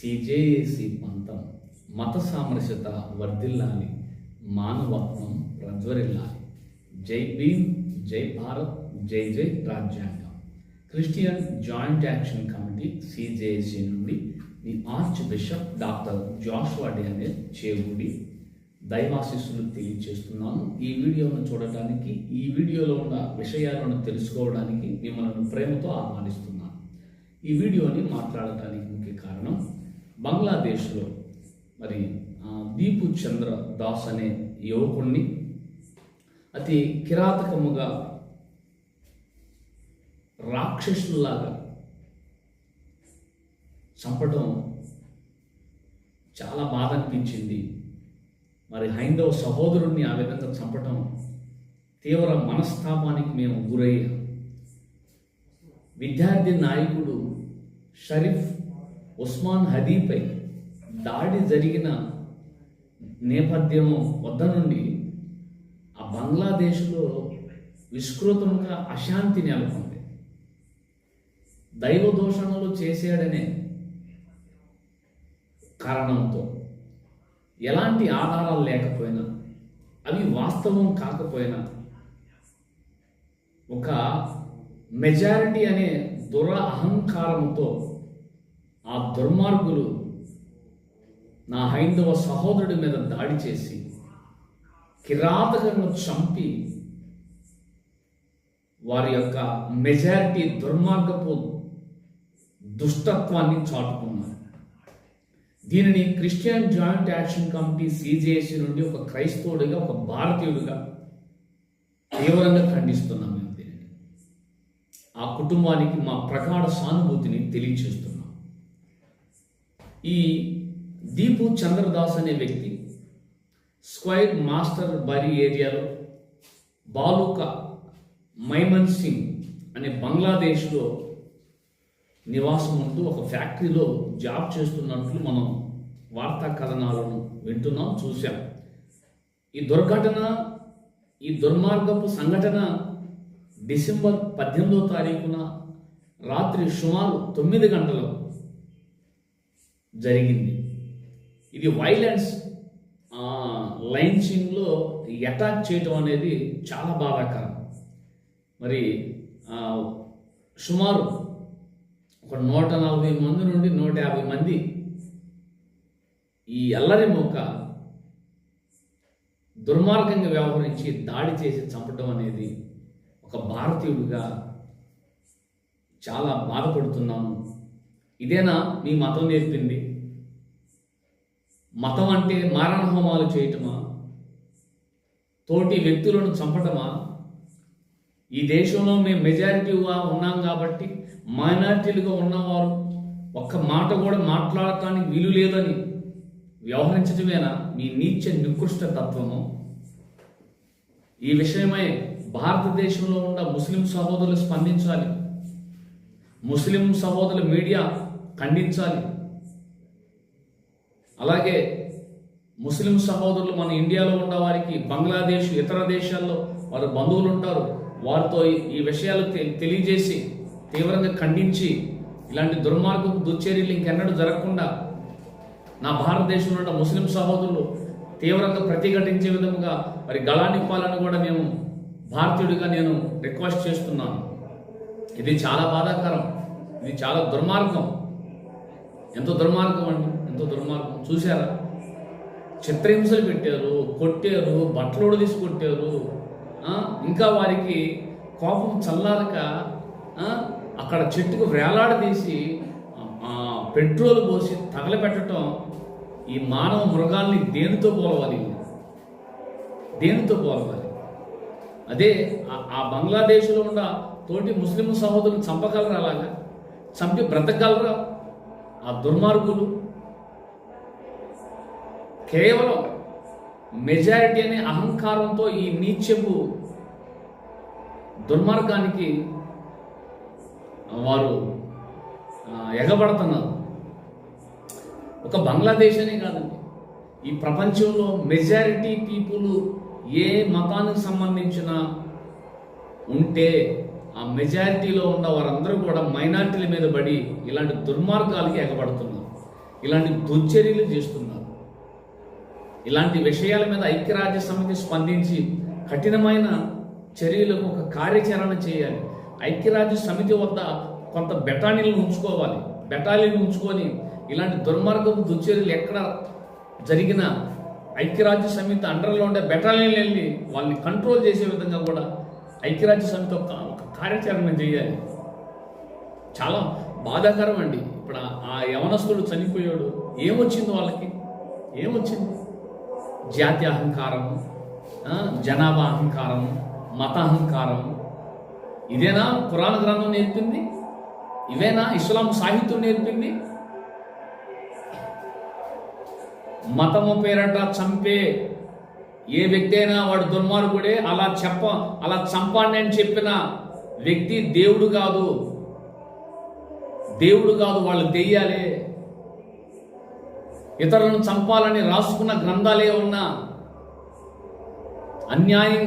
CJAC పంతం మత సామరస్యత వర్ధిల్లాలి మానవత్వం ప్రజ్వరిల్లాలి. జై భీమ్ జై భారత్ జై జై రాజ్యాంగం. Christian joint action committee CJAC నుండి the archbishop doctor Joshua Daniel చేవుడి దైవాశిస్సులు తెలియజేస్తున్నాను. ఈ వీడియోను చూడటానికి ఈ వీడియోలో ఉన్న విషయాలను తెలుసుకోవడానికి మిమ్మల్ని ప్రేమతో ఆహ్వానిస్తున్నాను. ఈ వీడియోని మాట్లాడటానికి ముఖ్య కారణం బంగ్లాదేశ్లో మరి దీపు చంద్ర దాస్ అనే యువకుణ్ణి అతి కిరాతకముగా రాక్షసులాగా చంపడం చాలా బాధ అనిపించింది మరి హైందవ సహోదరుణ్ణి ఆ విధంగా చంపటం తీవ్ర మనస్తాపానికి మేము గురయ్యాం. విద్యార్థి నాయకుడు షరీఫ్ ఉస్మాన్ హదీపై దాడి జరిగిన నేపథ్యం వద్ద నుండి ఆ బంగ్లాదేశ్లో విస్తృతంగా అశాంతి నెలకొంది. దైవ దూషణలు చేశాడనే కారణంతో ఎలాంటి ఆధారాలు లేకపోయినా అవి వాస్తవం కాకపోయినా ఒక మెజారిటీ అనే దుర అహంకారంతో ఆ దుర్మార్గులు నా హైందవ సహోదరుడి మీద దాడి చేసి కిరాతకంగా చంపి వారి యొక్క మెజారిటీ దుర్మార్గపు దుష్టత్వాన్ని చాటుకున్నారు. దీనిని Christian joint action committee CJC నుండి ఒక క్రైస్తవుడిగా ఒక భారతీయుడిగా తీవ్రంగా ఖండిస్తున్నాం మేము దీనిని. ఆ కుటుంబానికి మా ప్రగాఢ సానుభూతిని తెలియచేస్తున్నాం. ఈ దీపు చంద్రదాస్ అనే వ్యక్తి స్క్వైర్ మాస్టర్ బరీ ఏరియాలో బాలుక మైమన్ సింగ్ అనే బంగ్లాదేశ్లో నివాసం ఉంటూ ఒక ఫ్యాక్టరీలో జాబ్ చేస్తున్నట్లు మనం వార్తా కథనాలను వింటున్నాం చూశాం. ఈ దుర్ఘటన ఈ దుర్మార్గపు సంఘటన డిసెంబర్ పద్దెనిమిదో తారీఖున రాత్రి సుమారు తొమ్మిది గంటలకు జరిగింది. ఇది వైలెన్స్ లైన్సింగ్లో అటాక్ చేయటం అనేది చాలా బాధాకరం. మరి సుమారు ఒక నూట నలభై మంది నుండి నూట యాభై మంది ఈ అల్లరి మొక్క దుర్మార్గంగా వ్యవహరించి దాడి చేసి చంపడం అనేది ఒక భారతీయుడిగా చాలా బాధపడుతున్నాము. ఇదేనా మీ మతం నేర్పింది? మతం అంటే మారణ హోమాలు చేయటమా? తోటి వ్యక్తులను చంపటమా? ఈ దేశంలో మేము మెజారిటీగా ఉన్నాం కాబట్టి మైనారిటీలుగా ఉన్నవారు ఒక్క మాట కూడా మాట్లాడటానికి వీలు లేదని వ్యవహరించటమేనా మీ నీచ నికృష్ట తత్వము? ఈ విషయమై భారతదేశంలో ఉన్న ముస్లిం సహోదరులు స్పందించాలి. ముస్లిం సహోదరుల మీడియా ఖండించాలి. అలాగే ముస్లిం సహోదరులు మన ఇండియాలో ఉన్న వారికి బంగ్లాదేశ్ ఇతర దేశాల్లో వారి బంధువులు ఉంటారు. వారితో ఈ- ఈ విషయాలు తె- తెలియజేసి తీవ్రంగా ఖండించి ఇలాంటి దుర్మార్గపు దుర్చర్యలు ఇంకెన్నడూ జరగకుండా నా భారతదేశంలో ఉన్న ముస్లిం సహోదరులు తీవ్రంగా ప్రతిఘటించే విధముగా మరి గళానిప్పాలని కూడా మేము భారతీయుడిగా నేను రిక్వెస్ట్ చేస్తున్నాను. ఇది చాలా బాధాకరం. ఇది చాలా దుర్మార్గం. ఎంతో దుర్మార్గం అండి ఎంతో దుర్మార్గం. చూసారా చిత్రహింసలు పెట్టారు కొట్టారు బట్టలోడు తీసి కొట్టారు. ఇంకా వారికి కోపం చల్లారక అక్కడ చెట్టుకు వేలాడదీసి పెట్రోల్ పోసి తగలబెట్టడం ఈ మానవ మృగాల్ని దేనితో పోలవాలి? దేనితో పోలవాలి? అదే ఆ- ఆ బంగ్లాదేశ్లో ఉన్న తోటి ముస్లిం సహోదరులు చంపగలరా అలాగా? చంపి బ్రతకగలరా? ఆ దుర్మార్గులు కేవలం మెజారిటీ అనే అహంకారంతో ఈ నీచపు దుర్మార్గానికి వారు ఎగబడుతున్నారు. ఒక బంగ్లాదేశ్ అనే కాదండి. ఈ ప్రపంచంలో మెజారిటీ పీపుల్ ఏ మతానికి సంబంధించిన ఉంటే ఆ మెజారిటీలో ఉన్న వారందరూ కూడా మైనారిటీల మీద పడి ఇలాంటి దుర్మార్గాలకి ఎగబడుతున్నారు. ఇలాంటి దుర్చర్యలు చేస్తున్నారు. ఇలాంటి విషయాల మీద ఐక్యరాజ్య సమితి స్పందించి కఠినమైన చర్యలకు ఒక కార్యాచరణ చేయాలి. ఐక్యరాజ్య సమితి వద్ద కొంత బెటానీలను ఉంచుకోవాలి. బెటాలియన్ ఉంచుకొని ఇలాంటి దుర్మార్గపు దుర్చర్యలు ఎక్కడ జరిగినా ఐక్యరాజ్య సమితి అండర్లో ఉండే బెటాలియన్లు వెళ్ళి వాళ్ళని కంట్రోల్ చేసే విధంగా కూడా ఐక్యరాజ్య సమితి ఒక ఒక కార్యాచరణ చేయాలి. చాలా బాధాకరం అండి. ఇప్పుడు ఆ- యవనస్తుడు చనిపోయాడు. ఏమొచ్చింది వాళ్ళకి? ఏమొచ్చింది? జాతి అహంకారము జనాభా అహంకారము మత అహంకారము. ఇదేనా పురాణ గ్రంథం నేర్పింది? ఇవేనా ఇస్లాం సాహిత్యం నేర్పింది? మతము పేరట చంపే ఏ వ్యక్తి అయినా వాడు దుర్మార్గుడే అలా చెప్ప అలా చంపండి అని చెప్పిన వ్యక్తి దేవుడు కాదు. దేవుడు కాదు వాళ్ళు తెయ్యాలి ఇతరులను చంపాలని రాసుకున్న గ్రంథాలే ఉన్నా అన్యాయం